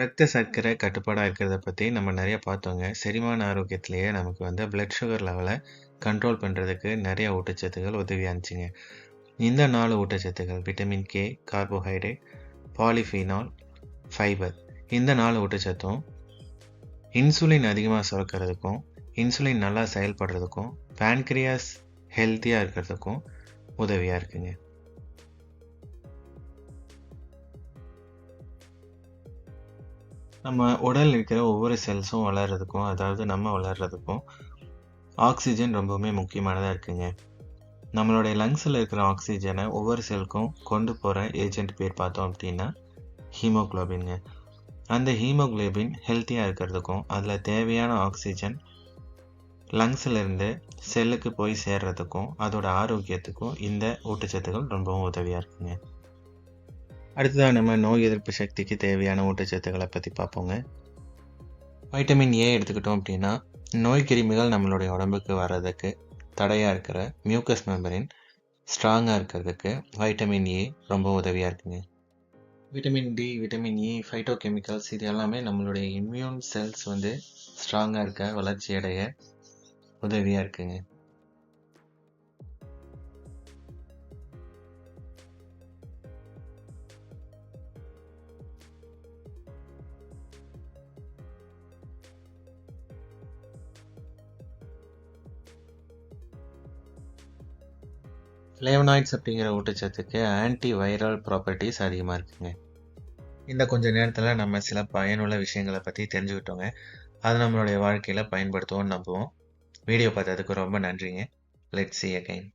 ரத்த சர்க்கரை கட்டுப்பாடாக இருக்கிறத பற்றி நம்ம நிறைய பார்த்தோங்க. செரிமான ஆரோக்கியத்திலேயே நமக்கு வந்து பிளட் சுகர் லெவலை கண்ட்ரோல் பண்ணுறதுக்கு நிறைய ஊட்டச்சத்துக்கள் உதவியாக இருந்துச்சுங்க. இந்த நாலு ஊட்டச்சத்துக்கள் vitamin K, carbohydrate, polyphenol, fibre இந்த நாலு ஊட்டச்சத்தும் இன்சுலின் அதிகமாக சுரக்கிறதுக்கும், இன்சுலின் நல்லா செயல்படுறதுக்கும், பேன்க்ரியாஸ் ஹெல்த்தியாக இருக்கிறதுக்கும் உதவியாக இருக்குங்க. நம்ம உடல் இருக்கிற ஒவ்வொரு செல்ஸும் வளர்றதுக்கும், அதாவது நம்ம வளர்றதுக்கும் ஆக்சிஜன் ரொம்பவுமே முக்கியமானதாக இருக்குங்க. நம்மளுடைய லங்ஸில் இருக்கிற ஆக்சிஜனை ஒவ்வொரு செல்லுக்கும் கொண்டு போகிற ஏஜென்ட் பேர் பார்த்தோம் அப்படின்னா ஹீமோக்ளோபின்ங்க அந்த ஹீமோகுளோபின் ஹெல்த்தியாக இருக்கிறதுக்கும், அதில் தேவையான ஆக்சிஜன் லங்ஸிலிருந்து செல்லுக்கு போய் சேர்றதுக்கும், அதோட ஆரோக்கியத்துக்கும் இந்த ஊட்டச்சத்துக்கள் ரொம்பவும் உதவியாக இருக்குங்க. அடுத்ததாக நம்ம நோய் எதிர்ப்பு சக்திக்கு தேவையான ஊட்டச்சத்துக்களை பற்றி பார்ப்போங்க. வைட்டமின் ஏ எடுத்துக்கிட்டோம் அப்படின்னா நோய் கிருமிகள் நம்மளுடைய உடம்புக்கு வர்றதுக்கு தடையாக இருக்கிற மியூக்கஸ் மெம்பரின் ஸ்ட்ராங்காக இருக்கிறதுக்கு வைட்டமின் ஏ ரொம்ப உதவியாக இருக்குங்க. Vitamin D, vitamin E, phytochemicals இது எல்லாமே நம்மளுடைய இம்யூன் செல்ஸ் வந்து ஸ்ட்ராங்காக இருக்க, வளர்ச்சி அடைய உதவியாக இருக்குங்க. ஃப்ளேவனாய்ட்ஸ் அப்படிங்கிற ஊட்டச்சத்துக்கு ஆன்டி வைரல் ப்ராப்பர்ட்டிஸ் அதிகமாக இருக்குங்க. இந்த கொஞ்ச நேரத்தில் நம்ம சில பயனுள்ள விஷயங்கள பற்றி தெரிஞ்சுக்கிட்டோங்க. அது நம்மளுடைய வாழ்க்கையில் பயன்படுத்துவோம்னு நம்புவோம். வீடியோ பார்த்ததுக்கு ரொம்ப நன்றிங்க. Let see again.